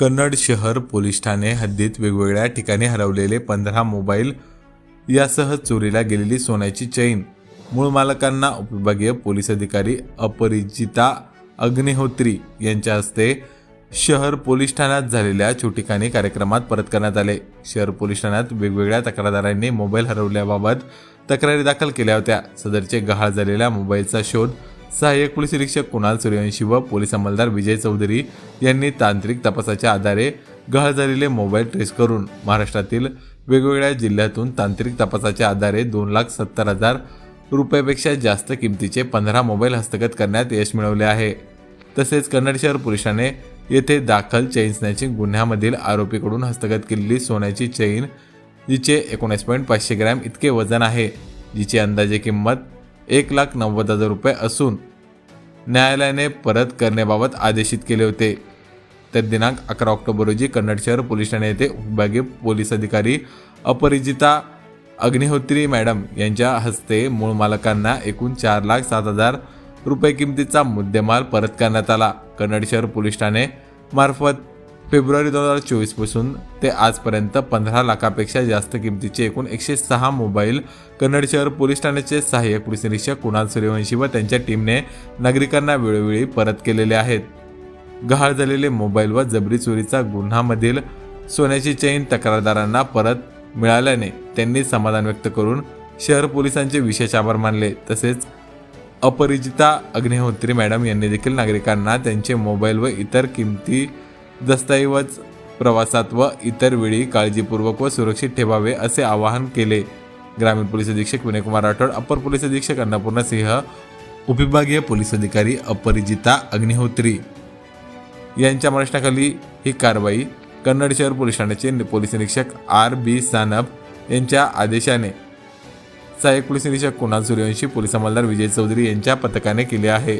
कन्नड शहर पोलीस ठाणे हद्दीत वेगवेगळ्या ठिकाणी हरवलेले पंधरा मोबाईल यासह चोरीला गेलेली सोन्याची चैन. मूळ मालकांना उपविभागीय पोलीस अधिकारी अपरिजिता अग्निहोत्री यांच्या हस्ते शहर पोलीस ठाण्यात झालेल्या छोटिकाणी कार्यक्रमात परत करण्यात आले. शहर पोलीस ठाण्यात वेगवेगळ्या तक्रारदारांनी मोबाईल हरवल्याबाबत तक्रारी दाखल केल्या होत्या. सदरचे गहाळ झालेल्या मोबाईलचा शोध सहाय्यक पोलीस निरीक्षक कुणाल सूर्यवंशी व पोलीस अंमलदार विजय चौधरी यांनी तांत्रिक तपासाच्या आधारे गहाळ झालेले मोबाईल ट्रेस करून महाराष्ट्रातील वेगवेगळ्या जिल्ह्यातून तांत्रिक तपासाच्या आधारे दोन लाख सत्तर हजार रुपयापेक्षा जास्त किमतीचे पंधरा मोबाईल हस्तगत करण्यात यश मिळवले आहे. तसेच कन्नड शहर पुरुषाने येथे दाखल चैन स्नॅचिंग गुन्ह्यामधील आरोपीकडून हस्तगत केलेली सोन्याची चैन जिचे एकोणीस पॉईंट पाचशे ग्रॅम इतके वजन आहे. जिची अंदाजे किंमत एक लाख नव्वद हजार रुपये असून न्यायालयाने परत करण्याबाबत आदेशित केले होते. तर दिनांक अकरा ऑक्टोबर रोजी कन्नड शहर पोलीस ठाणे येथे विभागीय पोलीस अधिकारी अपरिजिता अग्निहोत्री मॅडम यांच्या हस्ते मूळ मालकांना एकूण चार लाख सात हजार रुपये किमतीचा मुद्देमाल परत करण्यात आला. कन्नड शहर पोलीस ठाणे मार्फत फेब्रुवारी दोन हजार चोवीसपासून ते आजपर्यंत पंधरा लाखापेक्षा जास्त किमतीचे एकूण एकशे सहा मोबाईल कन्नड शहर पोलीस ठाण्याचे सहाय्यक पोलीस निरीक्षक कुणाल सूर्यवंशी व त्यांच्या टीमने नागरिकांना वेळोवेळी परत केलेले आहेत. गहाळ झालेले मोबाईल व जबरी चोरीचा गुन्हामधील सोन्याची चैन तक्रारदारांना परत मिळाल्याने त्यांनी समाधान व्यक्त करून शहर पोलिसांचे विशेष आभार मानले. तसेच अपरिजिता अग्निहोत्री मॅडम यांनी देखील नागरिकांना त्यांचे मोबाईल व इतर किमती दस्तऐवज प्रवासात व इतर वेळी काळजीपूर्वक व सुरक्षित ठेवावे असे आवाहन केले. ग्रामीण पोलीस अधीक्षक विनयकुमार राठोड अपर पोलीस अधीक्षक अन्नपूर्णा सिंह उपविभागीय पोलीस अधिकारी अपरिजिता अग्निहोत्री यांच्या मार्गदर्शनाखाली ही कारवाई कन्नड शहर पोलीस ठाण्याचे पोलीस निरीक्षक आर बी सानप यांच्या आदेशाने. सहाय्यक पोलीस निरीक्षक कुणाल सूर्यवंशी पोलीस अंमलदार विजय चौधरी यांच्या पथकाने केले आहे.